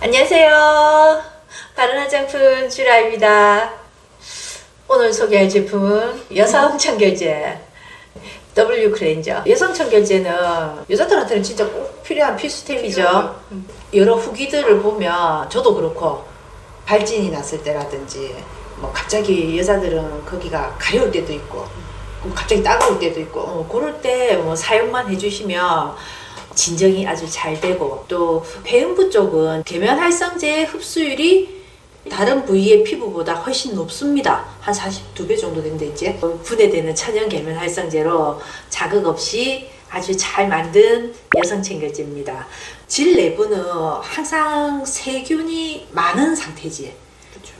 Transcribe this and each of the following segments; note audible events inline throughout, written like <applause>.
안녕하세요. 바른 화장품 주라입니다. 오늘 소개할 제품은 여성 청결제 W 클렌저. 여성 청결제는 여자들한테는 진짜 꼭 필요한 필수템이죠. 여러 후기들을 보면 저도 그렇고 발진이 났을 때라든지 뭐 갑자기 여자들은 거기가 가려울 때도 있고 뭐 갑자기 따가울 때도 있고 어, 그럴 때 뭐 사용만 해주시면 진정이 아주 잘 되고 또 배음부 쪽은 계면 활성제의 흡수율이 다른 부위의 피부보다 훨씬 높습니다. 한 42배 정도 된다 이제 분해되는 천연 계면 활성제로 자극 없이 아주 잘 만든 여성 청결제입니다. 질 내부는 항상 세균이 많은 상태지.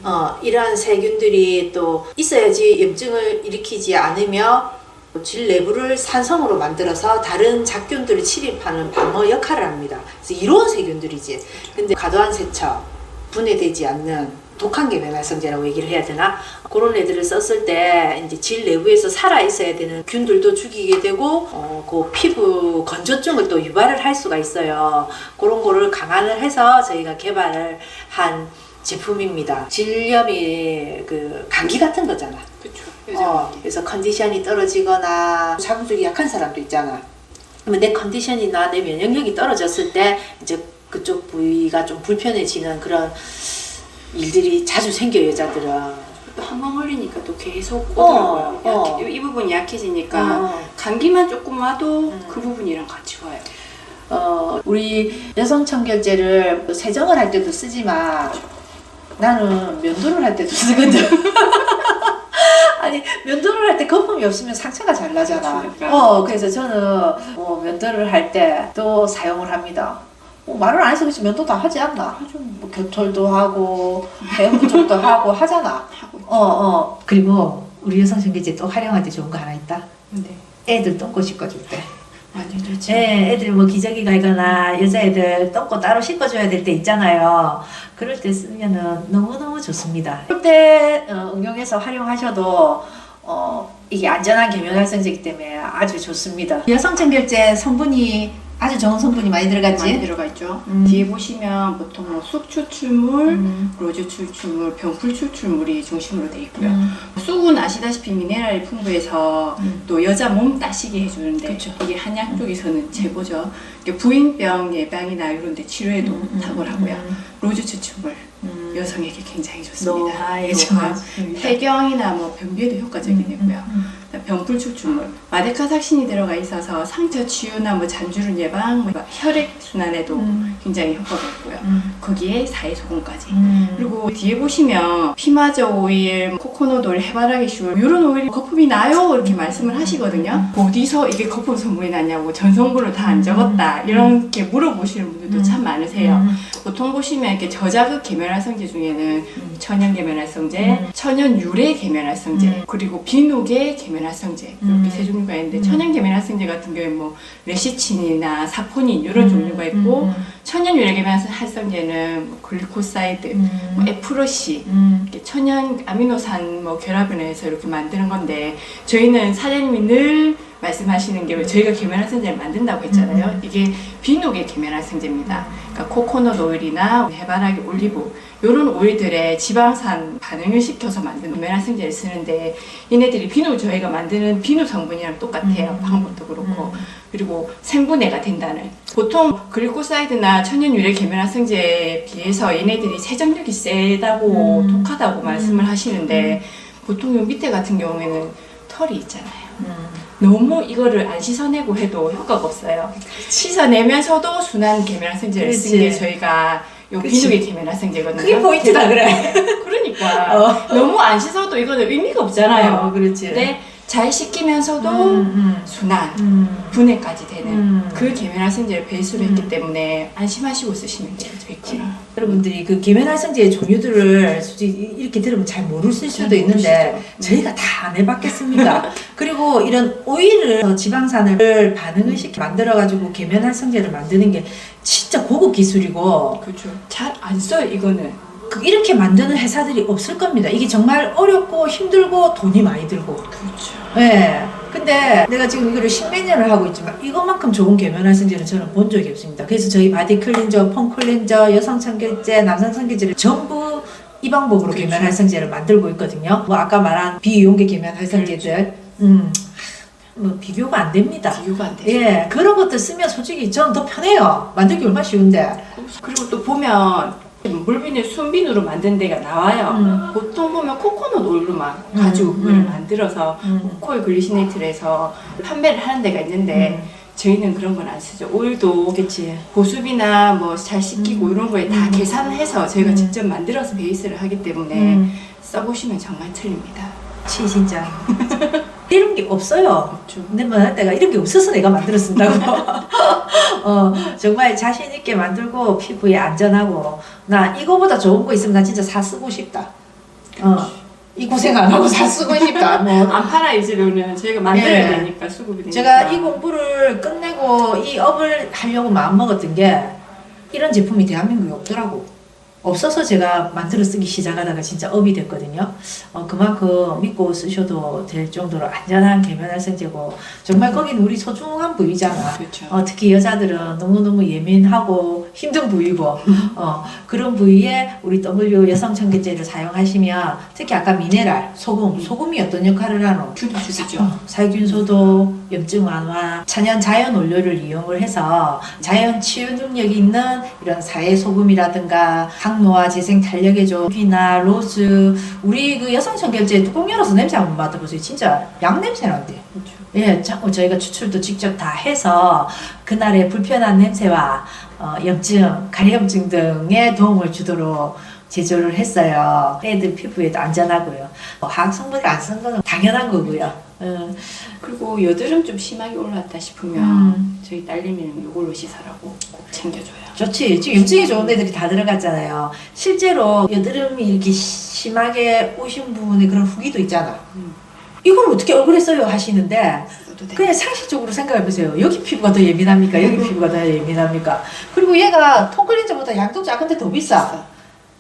어, 이러한 세균들이 또 있어야지 염증을 일으키지 않으며 질 내부를 산성으로 만들어서 다른 작균들을 침입하는 방어 역할을 합니다. 그래서 이로운 세균들이지. 근데 과도한 세척, 분해되지 않는 독한 계면활성제라고 얘기를 해야 되나? 그런 애들을 썼을 때 이제 질 내부에서 살아 있어야 되는 균들도 죽이게 되고 어, 그 피부 건조증을 또 유발을 할 수가 있어요. 그런 거를 강화를 해서 저희가 개발을 한 제품입니다. 질염이 그 감기 같은 거잖아. 그렇죠. 어, 그래서 컨디션이 떨어지거나 자궁줄이 약한 사람도 있잖아. 그러면 내 컨디션이나 내 면역력이 떨어졌을 때 이제 그쪽 부위가 좀 불편해지는 그런 일들이 자주 생겨요 여자들은. 또한번 걸리니까 또 계속 어, 오더라고요. 어. 약- 이 부분이 약해지니까 어. 감기만 조금 와도 음. 그 부분이랑 같이 와요. 어, 우리 여성 청결제를 세정을 할 때도 쓰지만 나는 면도를 할 때도 쓰거든. <laughs> 아니 면도를 할 때 거품이 없으면 상처가 잘 나잖아. 그렇죠, 약간. 어 그래서 저는 어, 면도를 할 때 또 사용을 합니다. 어, 말을 안 해서 그렇지 면도 다 하지 않나? 하죠. 뭐 겨털도 하고 부족도 <laughs> 하고 하잖아. 하고 어 어. 그리고 우리 여성 청결제 또 활용할 때 좋은 거 하나 있다. 네. 애들 똥꼬 씻어줄 때. 좋지. 네, 애들 뭐 기저귀 갈거나 여자애들 똥꼬 따로 씻어줘야 될 때 있잖아요. 그럴 때 쓰면은 너무너무 좋습니다. 그럴 때 어, 응용해서 활용하셔도 어, 이게 안전한 계면 활성제이기 때문에 아주 좋습니다. 여성 청결제 성분이 아주 좋은 성분이 많이 들어갔지? 많이 들어가 있죠. 음. 뒤에 보시면 보통 뭐 쑥 추출물, 음. 로즈 추출물, 병풀 추출물이 중심으로 돼 있고요. 음. 쑥은 아시다시피 미네랄이 풍부해서 음. 또 여자 몸 따시게 해주는데 그쵸. 이게 한약 쪽에서는 최고죠. 이게 부인병 예방이나 이런 데 치료에도 음, 탁월하고요. 음, 로즈 추출물 음. 여성에게 굉장히 좋습니다. 그래서 좋았습니다. 폐경이나 뭐 변비에도 효과적이고요. 음, 병풀 추출물, 마데카삭신이 들어가 있어서 상처 치유나 뭐 잔주름 예방, 뭐 혈액 순환에도 음. 굉장히 효과가 있고요. 음. 거기에 사이소금까지. 음. 그리고 뒤에 보시면 피마저 오일, 코코넛 오일, 해바라기 슈 이런 오일이 거품이 나요 이렇게 말씀을 하시거든요. 어디서 이게 거품 성분이 나냐고 전 성분을 다 안 적었다 이렇게 물어보시는 분들도 참 많으세요. 음. 보통 보시면 이렇게 저자극 계면활성제 중에는 천연 계면활성제, 음. 천연 유래 계면활성제, 음. 그리고 비누계 계면활성제 이렇게 음. 세 종류가 있는데 음. 천연 계면활성제 같은 경우에 뭐 레시친이나 사포닌 이런 음. 종류가 있고 음. 천연 유래 계면활성제는 뭐 글리코사이드, 음. 뭐 에프로시 음. 천연 아미노산 뭐 결합을 해서 이렇게 만드는 건데 저희는 사장님이 늘 말씀하시는 게 저희가 계면활성제를 만든다고 했잖아요. 음. 이게 비누계 계면활성제입니다. 그러니까 코코넛 오일이나 해바라기 올리브 이런 오일들의 지방산 반응을 시켜서 만든 계면활성제를 쓰는데 얘네들이 비누 저희가 만드는 비누 성분이랑 똑같아요. 음. 방법도 그렇고 음. 그리고 생분해가 된다는 보통 글리코사이드나 천연 유래 계면활성제에 비해서 얘네들이 세정력이 세다고 음. 독하다고 말씀을 하시는데 보통 요 밑에 같은 경우에는 털이 있잖아요. 음. 너무 이거를 안 씻어내고 해도 효과가 없어요. 씻어내면서도 순한 계면활성제를. 쓴게 저희가 요. 비누계 계면활성제거든요. 그게 포인트다 그래. 그러니까 <laughs> 어. 너무 안 씻어도 이거는 의미가 없잖아요. 어, 그렇지. 근데 잘 씻기면서도 음, 순한 음. 분해까지 되는 음. 그 계면활성제를 베이스로 음. 했기 때문에 안심하시고 쓰시면 돼요. 저희 거는. 여러분들이 그 계면활성제의 종류들을 솔직히 이렇게 들으면 잘 모르실 수도 잘 있는데 모르시죠. 저희가 다 안 해봤겠습니까? 그리고 이런 오일을 지방산을 반응을 시켜 만들어가지고 계면활성제를 만드는 게 진짜 고급 기술이고 그렇죠. 잘 안 써요 이거는. 그 이렇게 만드는 회사들이 없을 겁니다. 이게 정말 어렵고 힘들고 돈이 많이 들고. 그렇죠. 예. 근데 내가 지금 이거를 십몇 년을 하고 있지만 이것만큼 좋은 계면 활성제는 저는 본 적이 없습니다. 그래서 저희 바디 클렌저, 폼 클렌저, 여성 청결제, 남성 청결제를 전부 이 방법으로 그렇죠. 계면 활성제를 만들고 있거든요. 뭐 아까 말한 비이용계 계면 활성제들, 음, 뭐 비교가 안 됩니다. 비교가 안 되죠. 예, 그런 것들 쓰면 솔직히 전 더 편해요. 만들기 얼마나 쉬운데. 그리고 또 보면 물비누 순비누로 만든 데가 나와요. 음. 보통 보면 코코넛 오일로만 음, 가죽을 음. 만들어서 음. 코일 글리시네이트를 해서 판매를 하는 데가 있는데 저희는 그런 건 안 쓰죠. 오일도 그렇지. 보습이나 뭐 잘 씻기고 음. 이런 거에 다 음. 계산해서 저희가 음. 직접 만들어서 베이스를 하기 때문에 음. 써보시면 정말 틀립니다. 치신장. <laughs> 이런 게 없어요. 없죠. 근데 뭐 내가 이런 게 없어서 내가 쓴다고. <laughs> 어, 정말 자신 있게 만들고 피부에 안전하고 나 이거보다 좋은 거 있으면 나 진짜 사 쓰고 싶다. 어, 이 고생 안 하고 사 쓰고 싶다. <laughs> 뭐 안 팔아 이제로는 저희가 만들어야 예. 되니까 수급이 되니까. 제가 이 공부를 끝내고 이 업을 하려고 마음 먹었던 게 이런 제품이 대한민국에 없더라고. 없어서 제가 만들어 쓰기 시작하다가 진짜 업이 됐거든요. 어, 그만큼 믿고 쓰셔도 될 정도로 안전한 계면활성제고 정말 거긴 우리 소중한 부위잖아. 그렇죠. 어, 특히 여자들은 너무너무 예민하고 힘든 부위고 어, 그런 부위에 우리 W 여성 청결제를 사용하시면 특히 아까 미네랄 소금 소금이 어떤 역할을 하노? 균도 주시죠. 어, 살균 소독, 염증 완화, 천연 자연 원료를 이용을 해서 자연 치유 능력이 있는 이런 사해 소금이라든가 항노화 재생 탄력해줘 비나 로즈 우리 그 여성 청결제 뚜껑 열어서 냄새 한번 맡아보세요. 진짜 양 냄새 난대. 그렇죠. 예, 자꾸 저희가 추출도 직접 다 해서 그날의 불편한 냄새와 어, 염증, 가려움증 등에 도움을 주도록 제조를 했어요. 애들 피부에도 안전하고요. 어, 화학 성분을 안 쓴 거는 당연한 거고요. 음, 그리고 여드름 좀 심하게 올랐다 싶으면 음. 저희 딸내미는 이걸로 씻으라고 꼭 챙겨줘요. 좋지. 지금 염증이 좋은 애들이 다 들어갔잖아요. 실제로 여드름이 이렇게 심하게 오신 부분에 그런 후기도 있잖아. 음. 이걸 어떻게 얼굴에 써요 하시는데. 그냥 상식적으로 생각해 보세요. 여기 피부가 더 예민합니까? 여기 피부가 더 예민합니까? 그리고 얘가 톤클렌저보다 양도 작은데 더 비싸.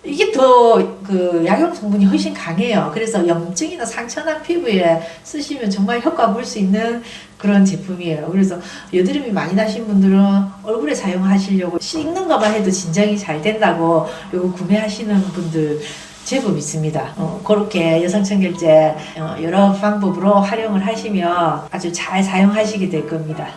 이게 더 그 약용 성분이 훨씬 강해요. 그래서 염증이나 상처난 피부에 쓰시면 정말 효과 볼 수 있는 그런 제품이에요. 그래서 여드름이 많이 나신 분들은 얼굴에 사용하시려고 씻는 것만 해도 진정이 잘 된다고 요거 구매하시는 분들 제법 있습니다. 어, 그렇게 여성청 결제 어, 여러 방법으로 활용을 하시면 아주 잘 사용하시게 될 겁니다.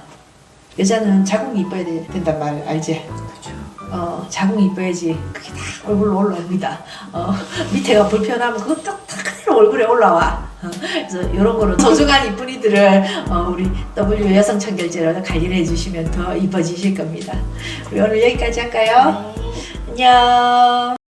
여자는 자궁이 이뻐야 되- 된단 말 알지? 그렇죠. 어, 자궁이 이뻐야지 그게 다 얼굴로 올라옵니다. 어, 밑에가 불편하면 그것도 다 그대로 얼굴에 올라와. 어, 그래서 이런 거로 소중한 이쁜이들을 어, 우리 W 여성 청결제로 관리를 해주시면 더 이뻐지실 겁니다. 우리 오늘 여기까지 할까요? 안녕.